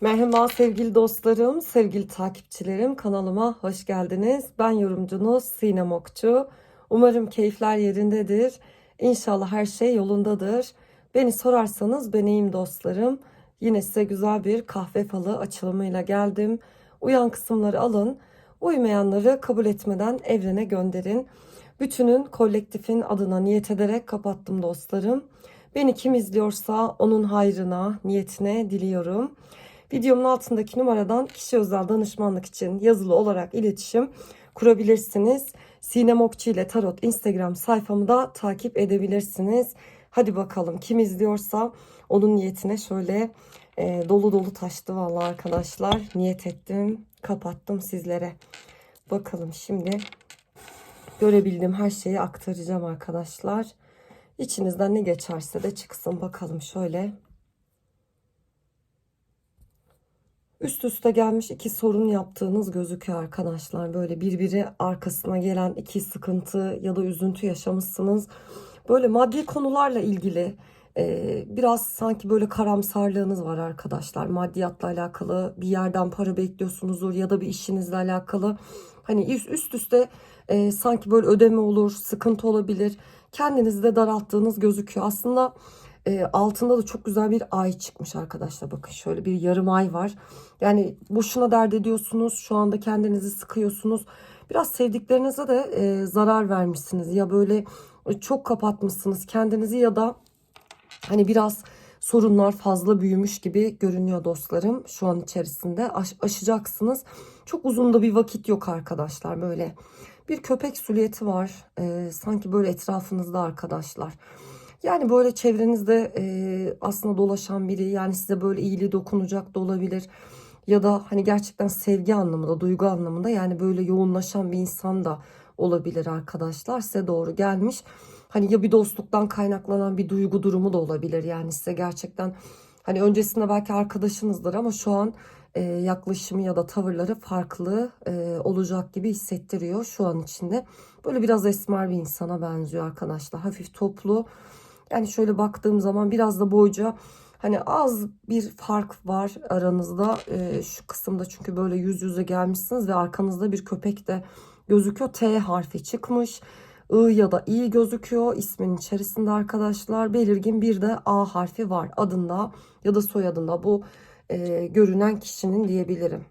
Merhaba sevgili dostlarım, sevgili takipçilerim. Kanalıma hoş geldiniz. Ben yorumcunuz Sinem Okçu. Umarım keyifler yerindedir. İnşallah her şey yolundadır. Beni sorarsanız ben iyiyim dostlarım. Yine size güzel bir kahve falı açılımıyla geldim. Uyan kısımları alın. Uymayanları kabul etmeden evrene gönderin. Bütünün kolektifin adına niyet ederek kapattım dostlarım. Beni kim izliyorsa onun hayrına, niyetine diliyorum. Videomun altındaki numaradan kişi özel danışmanlık için yazılı olarak iletişim kurabilirsiniz. Sinem Okçu ile Tarot Instagram sayfamı da takip edebilirsiniz. Hadi bakalım kim izliyorsa onun niyetine şöyle e, dolu dolu taştı vallahi arkadaşlar. Niyet ettim, kapattım sizlere. Bakalım şimdi görebildiğim her şeyi aktaracağım arkadaşlar. İçinizden ne geçerse de çıksın bakalım şöyle. Üst üste gelmiş iki sorun yaptığınız gözüküyor arkadaşlar. Böyle birbiri arkasına gelen iki sıkıntı ya da üzüntü yaşamışsınız. Böyle maddi konularla ilgili e, biraz sanki böyle karamsarlığınız var arkadaşlar. Maddiyatla alakalı bir yerden para bekliyorsunuzdur ya da bir işinizle alakalı. Hani üst üst üste e, sanki böyle ödeme olur, sıkıntı olabilir. Kendinizi de daralttığınız gözüküyor. Aslında e, altında da çok güzel bir ay çıkmış arkadaşlar. Bakın şöyle bir yarım ay var. Yani boşuna dert ediyorsunuz. Şu anda kendinizi sıkıyorsunuz. Biraz sevdiklerinize de e, zarar vermişsiniz. Ya böyle çok kapatmışsınız kendinizi ya da hani biraz sorunlar fazla büyümüş gibi görünüyor dostlarım şu an içerisinde. Aş, aşacaksınız. Çok uzun da bir vakit yok arkadaşlar böyle. Bir köpek süliyeti var. E, sanki böyle etrafınızda arkadaşlar. Yani böyle çevrenizde e, aslında dolaşan biri yani size böyle iyiliği dokunacak da olabilir. Ya da hani gerçekten sevgi anlamında, duygu anlamında yani böyle yoğunlaşan bir insan da olabilir arkadaşlar. Size doğru gelmiş. Hani ya bir dostluktan kaynaklanan bir duygu durumu da olabilir. Yani size gerçekten hani öncesinde belki arkadaşınızdır ama şu an e, yaklaşımı ya da tavırları farklı e, olacak gibi hissettiriyor şu an içinde. Böyle biraz esmer bir insana benziyor arkadaşlar. Hafif toplu yani şöyle baktığım zaman biraz da boyca hani az bir fark var aranızda ee, şu kısımda çünkü böyle yüz yüze gelmişsiniz ve arkanızda bir köpek de gözüküyor. T harfi çıkmış. I ya da I gözüküyor ismin içerisinde arkadaşlar. Belirgin bir de A harfi var adında ya da soyadında bu e, görünen kişinin diyebilirim.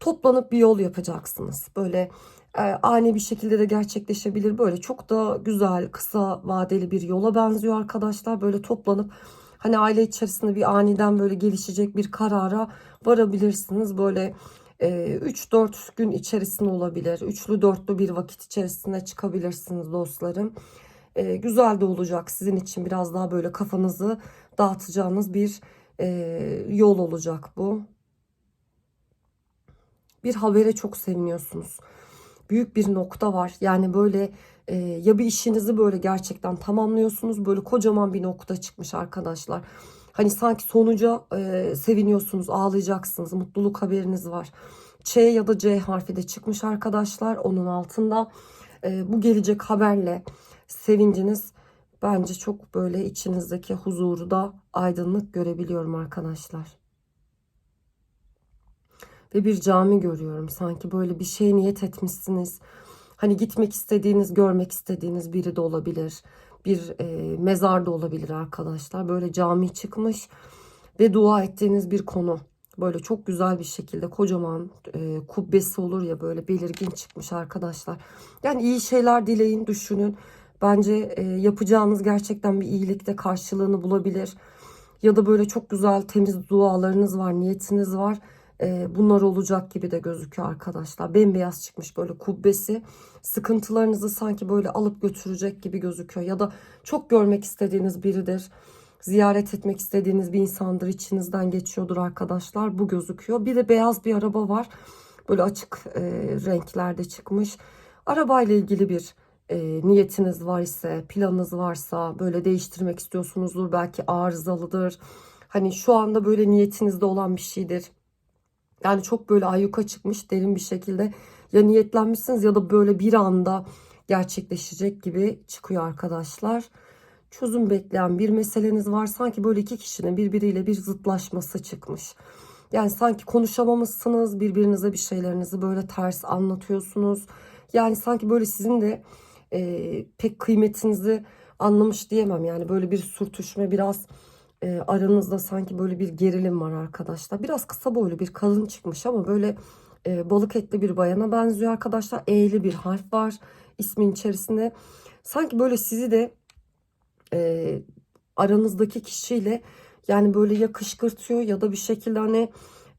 Toplanıp bir yol yapacaksınız. Böyle e, ani bir şekilde de gerçekleşebilir. Böyle çok da güzel kısa vadeli bir yola benziyor arkadaşlar. Böyle toplanıp hani aile içerisinde bir aniden böyle gelişecek bir karara varabilirsiniz. Böyle 3-4 e, gün içerisinde olabilir. Üçlü dörtlü bir vakit içerisinde çıkabilirsiniz dostlarım. E, güzel de olacak sizin için biraz daha böyle kafanızı dağıtacağınız bir e, yol olacak bu. Bir habere çok seviniyorsunuz büyük bir nokta var. Yani böyle e, ya bir işinizi böyle gerçekten tamamlıyorsunuz. Böyle kocaman bir nokta çıkmış arkadaşlar. Hani sanki sonuca e, seviniyorsunuz, ağlayacaksınız. Mutluluk haberiniz var. Ç ya da C harfi de çıkmış arkadaşlar. Onun altında e, bu gelecek haberle sevinciniz bence çok böyle içinizdeki huzuru da aydınlık görebiliyorum arkadaşlar ve bir cami görüyorum. Sanki böyle bir şey niyet etmişsiniz. Hani gitmek istediğiniz, görmek istediğiniz biri de olabilir. Bir e, mezar da olabilir arkadaşlar. Böyle cami çıkmış ve dua ettiğiniz bir konu. Böyle çok güzel bir şekilde kocaman e, kubbesi olur ya böyle belirgin çıkmış arkadaşlar. Yani iyi şeyler dileyin, düşünün. Bence e, yapacağınız gerçekten bir iyilikte karşılığını bulabilir. Ya da böyle çok güzel temiz dualarınız var, niyetiniz var e, bunlar olacak gibi de gözüküyor arkadaşlar. Bembeyaz çıkmış böyle kubbesi. Sıkıntılarınızı sanki böyle alıp götürecek gibi gözüküyor. Ya da çok görmek istediğiniz biridir. Ziyaret etmek istediğiniz bir insandır. içinizden geçiyordur arkadaşlar. Bu gözüküyor. Bir de beyaz bir araba var. Böyle açık e, renklerde çıkmış. Arabayla ilgili bir e, niyetiniz var ise, planınız varsa böyle değiştirmek istiyorsunuzdur. Belki arızalıdır. Hani şu anda böyle niyetinizde olan bir şeydir yani çok böyle ayyuka çıkmış derin bir şekilde ya niyetlenmişsiniz ya da böyle bir anda gerçekleşecek gibi çıkıyor arkadaşlar. çözüm bekleyen bir meseleniz var. Sanki böyle iki kişinin birbiriyle bir zıtlaşması çıkmış. Yani sanki konuşamamışsınız, birbirinize bir şeylerinizi böyle ters anlatıyorsunuz. Yani sanki böyle sizin de e, pek kıymetinizi anlamış diyemem. Yani böyle bir sürtüşme biraz e, aranızda sanki böyle bir gerilim var arkadaşlar. Biraz kısa boylu bir kadın çıkmış ama böyle e, balık etli bir bayana benziyor arkadaşlar. E'li bir harf var ismin içerisinde. Sanki böyle sizi de e, aranızdaki kişiyle yani böyle ya kışkırtıyor ya da bir şekilde hani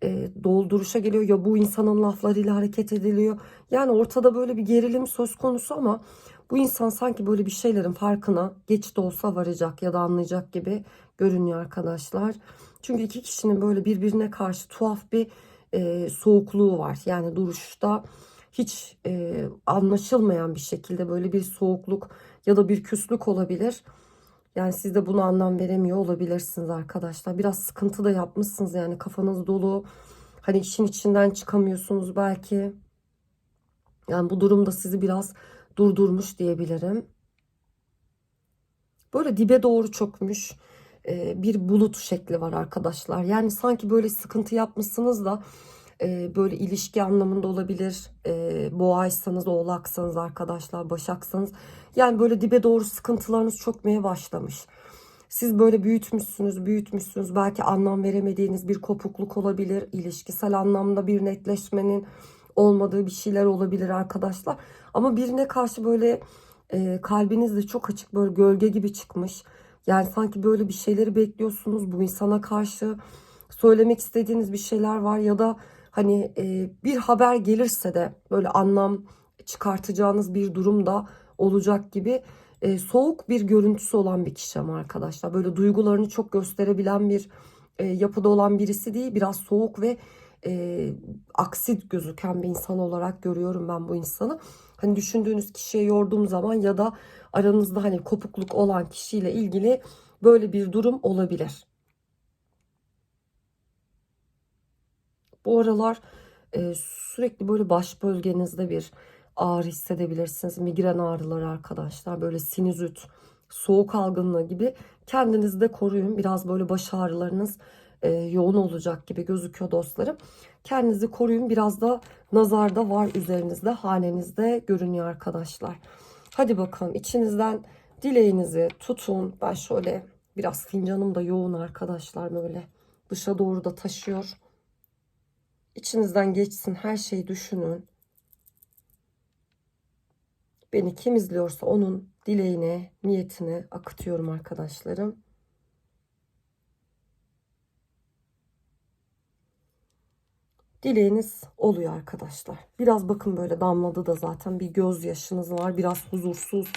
e, dolduruşa geliyor ya bu insanın laflarıyla hareket ediliyor. Yani ortada böyle bir gerilim söz konusu ama bu insan sanki böyle bir şeylerin farkına geç de olsa varacak ya da anlayacak gibi görünüyor arkadaşlar. Çünkü iki kişinin böyle birbirine karşı tuhaf bir e, soğukluğu var. Yani duruşta hiç e, anlaşılmayan bir şekilde böyle bir soğukluk ya da bir küslük olabilir. Yani siz de buna anlam veremiyor olabilirsiniz arkadaşlar. Biraz sıkıntı da yapmışsınız yani kafanız dolu. Hani işin içinden çıkamıyorsunuz belki. Yani bu durumda sizi biraz durdurmuş diyebilirim. Böyle dibe doğru çökmüş bir bulut şekli var arkadaşlar. Yani sanki böyle sıkıntı yapmışsınız da e, böyle ilişki anlamında olabilir. E, boğaysanız, oğlaksanız arkadaşlar, başaksanız. Yani böyle dibe doğru sıkıntılarınız çökmeye başlamış. Siz böyle büyütmüşsünüz, büyütmüşsünüz. Belki anlam veremediğiniz bir kopukluk olabilir. İlişkisel anlamda bir netleşmenin olmadığı bir şeyler olabilir arkadaşlar. Ama birine karşı böyle e, kalbiniz de çok açık böyle gölge gibi çıkmış. Yani sanki böyle bir şeyleri bekliyorsunuz bu insana karşı söylemek istediğiniz bir şeyler var ya da hani e, bir haber gelirse de böyle anlam çıkartacağınız bir durum da olacak gibi e, soğuk bir görüntüsü olan bir kişi ama arkadaşlar böyle duygularını çok gösterebilen bir e, yapıda olan birisi değil biraz soğuk ve e, aksi gözüken bir insan olarak görüyorum ben bu insanı. Hani düşündüğünüz kişiye yorduğum zaman ya da aranızda hani kopukluk olan kişiyle ilgili böyle bir durum olabilir. Bu aralar e, sürekli böyle baş bölgenizde bir ağrı hissedebilirsiniz. Migren ağrıları arkadaşlar. Böyle sinüzit, soğuk algınlığı gibi kendinizi de koruyun. Biraz böyle baş ağrılarınız e, yoğun olacak gibi gözüküyor dostlarım. Kendinizi koruyun. Biraz da nazar da var üzerinizde, hanenizde görünüyor arkadaşlar. Hadi bakalım içinizden dileğinizi tutun. Ben şöyle biraz fincanım da yoğun arkadaşlar böyle dışa doğru da taşıyor. İçinizden geçsin her şeyi düşünün. Beni kim izliyorsa onun dileğine, niyetine akıtıyorum arkadaşlarım. Dileğiniz oluyor arkadaşlar. Biraz bakın böyle damladı da zaten bir gözyaşınız var. Biraz huzursuz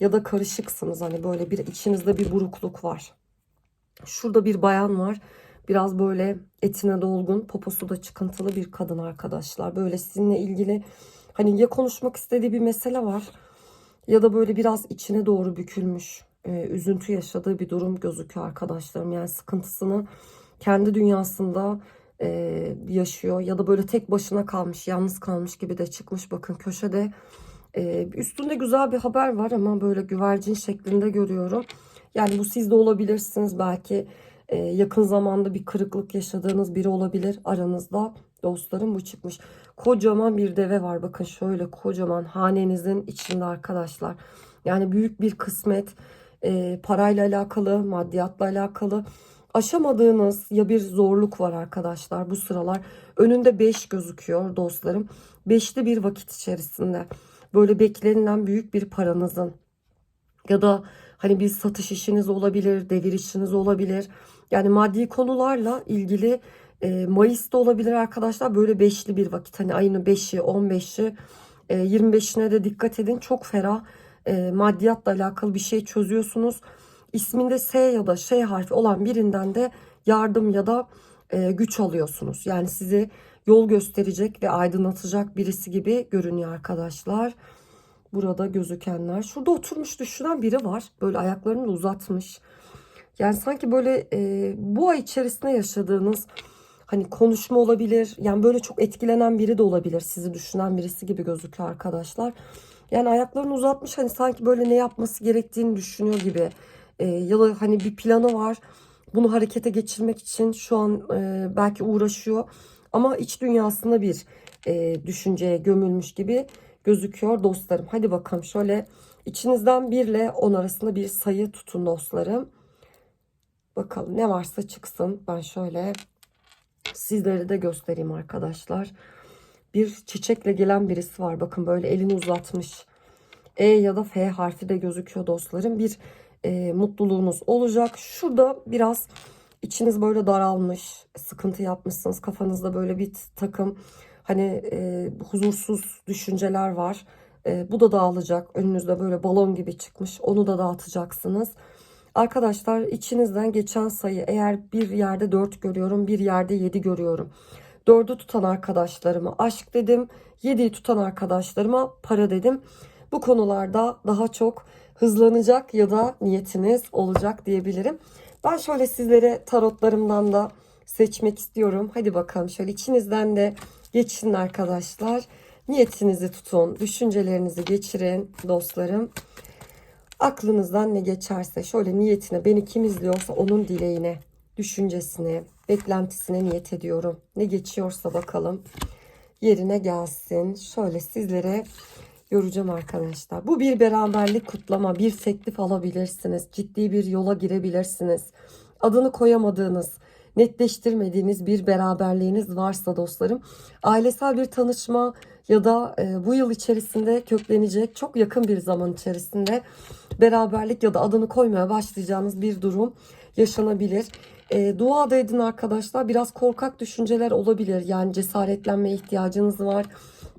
ya da karışıksınız. Hani böyle bir içinizde bir burukluk var. Şurada bir bayan var. Biraz böyle etine dolgun, poposu da çıkıntılı bir kadın arkadaşlar. Böyle sizinle ilgili hani ya konuşmak istediği bir mesele var ya da böyle biraz içine doğru bükülmüş, e, üzüntü yaşadığı bir durum gözüküyor arkadaşlarım. Yani sıkıntısını kendi dünyasında e, yaşıyor ya da böyle tek başına kalmış, yalnız kalmış gibi de çıkmış. Bakın köşede e, üstünde güzel bir haber var ama böyle güvercin şeklinde görüyorum. Yani bu siz de olabilirsiniz belki e, yakın zamanda bir kırıklık yaşadığınız biri olabilir aranızda. Dostlarım bu çıkmış. Kocaman bir deve var. Bakın şöyle kocaman hanenizin içinde arkadaşlar. Yani büyük bir kısmet e, parayla alakalı, maddiyatla alakalı aşamadığınız ya bir zorluk var arkadaşlar bu sıralar. Önünde 5 gözüküyor dostlarım. 5'li bir vakit içerisinde böyle beklenilen büyük bir paranızın ya da hani bir satış işiniz olabilir, devir işiniz olabilir. Yani maddi konularla ilgili e, Mayıs'ta olabilir arkadaşlar böyle beşli bir vakit. Hani ayının 5'i, 15'i, e, 25'ine de dikkat edin. Çok ferah e, maddiyatla alakalı bir şey çözüyorsunuz. İsminde S ya da Ş harfi olan birinden de yardım ya da e, güç alıyorsunuz. Yani sizi yol gösterecek ve aydınlatacak birisi gibi görünüyor arkadaşlar. Burada gözükenler. Şurada oturmuş düşünen biri var. Böyle ayaklarını uzatmış. Yani sanki böyle e, bu ay içerisinde yaşadığınız hani konuşma olabilir. Yani böyle çok etkilenen biri de olabilir. Sizi düşünen birisi gibi gözüküyor arkadaşlar. Yani ayaklarını uzatmış hani sanki böyle ne yapması gerektiğini düşünüyor gibi e, ya da hani bir planı var. Bunu harekete geçirmek için şu an e, belki uğraşıyor. Ama iç dünyasında bir e, düşünceye gömülmüş gibi gözüküyor dostlarım. Hadi bakalım şöyle içinizden 1 ile 10 arasında bir sayı tutun dostlarım. Bakalım ne varsa çıksın. Ben şöyle sizlere de göstereyim arkadaşlar. Bir çiçekle gelen birisi var. Bakın böyle elini uzatmış. E ya da F harfi de gözüküyor dostlarım. Bir e, mutluluğunuz olacak. Şurada biraz içiniz böyle daralmış, sıkıntı yapmışsınız. Kafanızda böyle bir takım hani e, huzursuz düşünceler var. E, bu da dağılacak. Önünüzde böyle balon gibi çıkmış. Onu da dağıtacaksınız. Arkadaşlar içinizden geçen sayı eğer bir yerde 4 görüyorum, bir yerde 7 görüyorum. 4'ü tutan arkadaşlarıma aşk dedim. 7'yi tutan arkadaşlarıma para dedim. Bu konularda daha çok hızlanacak ya da niyetiniz olacak diyebilirim. Ben şöyle sizlere tarotlarımdan da seçmek istiyorum. Hadi bakalım şöyle içinizden de geçin arkadaşlar. Niyetinizi tutun, düşüncelerinizi geçirin dostlarım. Aklınızdan ne geçerse şöyle niyetine beni kim izliyorsa onun dileğine, düşüncesine, beklentisine niyet ediyorum. Ne geçiyorsa bakalım yerine gelsin. Şöyle sizlere yoracağım arkadaşlar. Bu bir beraberlik kutlama, bir teklif alabilirsiniz. Ciddi bir yola girebilirsiniz. Adını koyamadığınız, netleştirmediğiniz bir beraberliğiniz varsa dostlarım, ailesel bir tanışma ya da e, bu yıl içerisinde köklenecek çok yakın bir zaman içerisinde beraberlik ya da adını koymaya başlayacağınız bir durum yaşanabilir. E, dua da edin arkadaşlar. Biraz korkak düşünceler olabilir. Yani cesaretlenmeye ihtiyacınız var.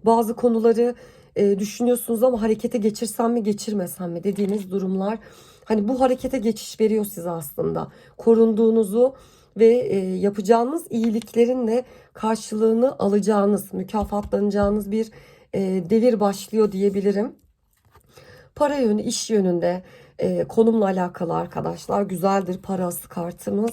Bazı konuları e, düşünüyorsunuz ama harekete geçirsem mi geçirmesem mi dediğiniz durumlar. Hani bu harekete geçiş veriyor size aslında. Korunduğunuzu ve e, yapacağınız iyiliklerin de karşılığını alacağınız, mükafatlanacağınız bir e, devir başlıyor diyebilirim. Para yönü, iş yönünde e, konumla alakalı arkadaşlar güzeldir parası kartımız.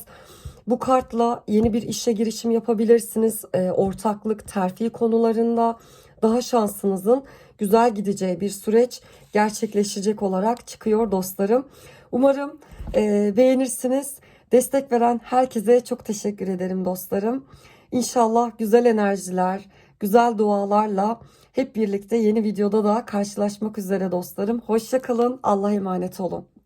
Bu kartla yeni bir işe girişim yapabilirsiniz. E, ortaklık, terfi konularında daha şansınızın güzel gideceği bir süreç gerçekleşecek olarak çıkıyor dostlarım. Umarım e, beğenirsiniz. Destek veren herkese çok teşekkür ederim dostlarım. İnşallah güzel enerjiler, güzel dualarla hep birlikte yeni videoda da karşılaşmak üzere dostlarım. Hoşça kalın. Allah'a emanet olun.